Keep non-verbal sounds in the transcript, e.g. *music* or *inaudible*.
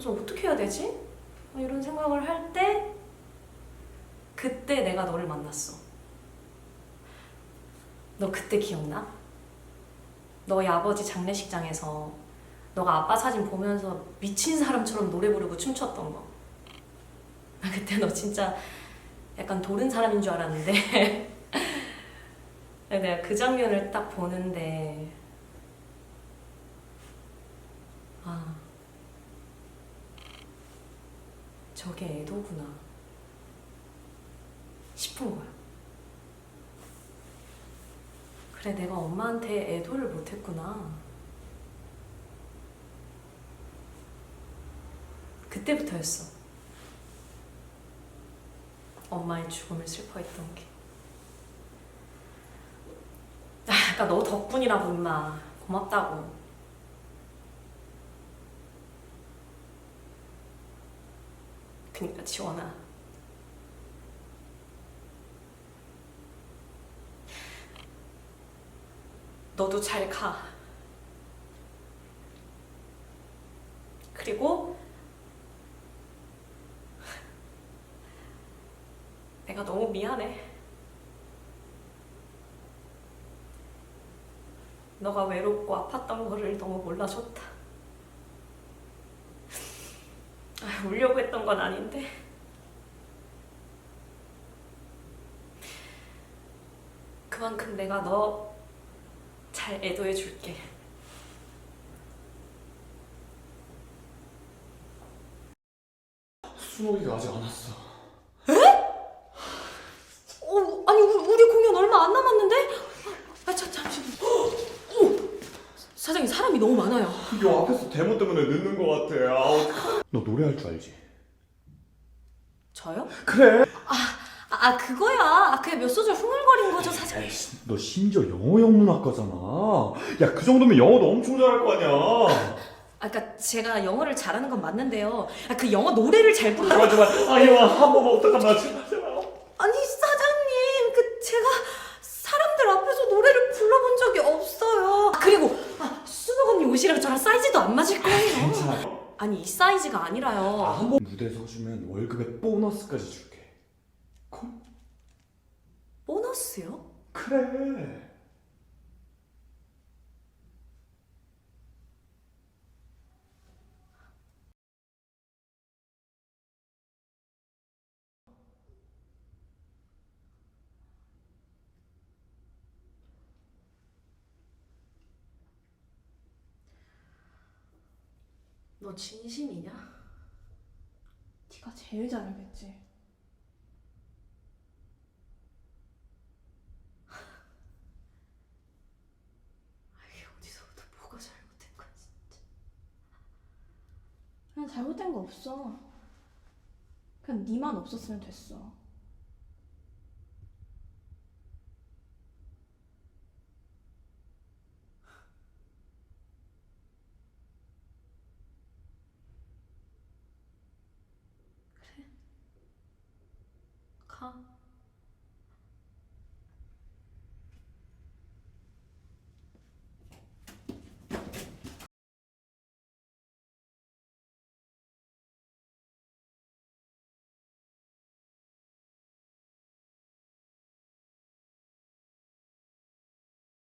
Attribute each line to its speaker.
Speaker 1: 그래서 어떻게 해야 되지? 뭐 이런 생각을 할 때 그때 내가 너를 만났어. 너 그때 기억나? 너희 아버지 장례식장에서 너가 아빠 사진 보면서 미친 사람처럼 노래 부르고 춤췄던 거. 나 그때 너 진짜 약간 도른 사람인 줄 알았는데 *laughs* 내가 그 장면을 딱 보는데 아 저게 애도구나 싶은 거야. 그래 내가 엄마한테 애도를 못했구나. 그때부터였어. 엄마의 죽음을 슬퍼했던 게. 아, 그러니까 너 덕분이라고 임마. 고맙다고. 그니까 지원아. 너도 잘 가. 그리고 내가 너무 미안해. 너가 외롭고 아팠던 거를 너무 몰라줬다. 아, 울려고 했던 건 아닌데. 그만큼 내가 너 잘 애도해 줄게.
Speaker 2: 수목이가 아직 안 왔어.
Speaker 1: 어, 아니 우리, 우리 공연 얼마 안 남았는데? 아, 자, 잠시만. 어, 사장님 사람이 너무 많아요.
Speaker 2: 요 앞에서 데모 때문에 늦는 것 같아. 아, 어떡- 너 노래할 줄 알지?
Speaker 1: 저요?
Speaker 2: 그래.
Speaker 1: 아, 아 그거야. 아, 그냥 몇 소절 흥얼거린 거죠.
Speaker 2: 에이씨, 너 심지어 영어 영문학과잖아. 야, 그 정도면 영어도 엄청 잘할 거 아니야.
Speaker 1: 아, 그러니까 제가 영어를 잘하는 건 맞는데요. 아, 그 영어 노래를 잘 부르.
Speaker 2: 제발, 제발. 아, 영어 한 번만 부탁한다. 제발, 제발.
Speaker 1: 아니 사장님, 그 제가 사람들 앞에서 노래를 불러본 적이 없어요. 아, 그리고 아, 수능 언니 옷이랑 저랑 사이즈도 안 맞을 거예요.
Speaker 2: 괜찮아.
Speaker 1: 아니 이 사이즈가 아니라요.
Speaker 2: 아, 한번 무대 서주면 월급에 보너스까지 줄게. 콜?
Speaker 1: 보너스요?
Speaker 2: 그래.
Speaker 1: 너 진심이냐?
Speaker 3: 네가 제일 잘 알겠지. *laughs*
Speaker 1: 이게 어디서부터 뭐가 잘못된 거야 진짜.
Speaker 3: 그냥 잘못된 거 없어. 그냥 니만 없었으면 됐어.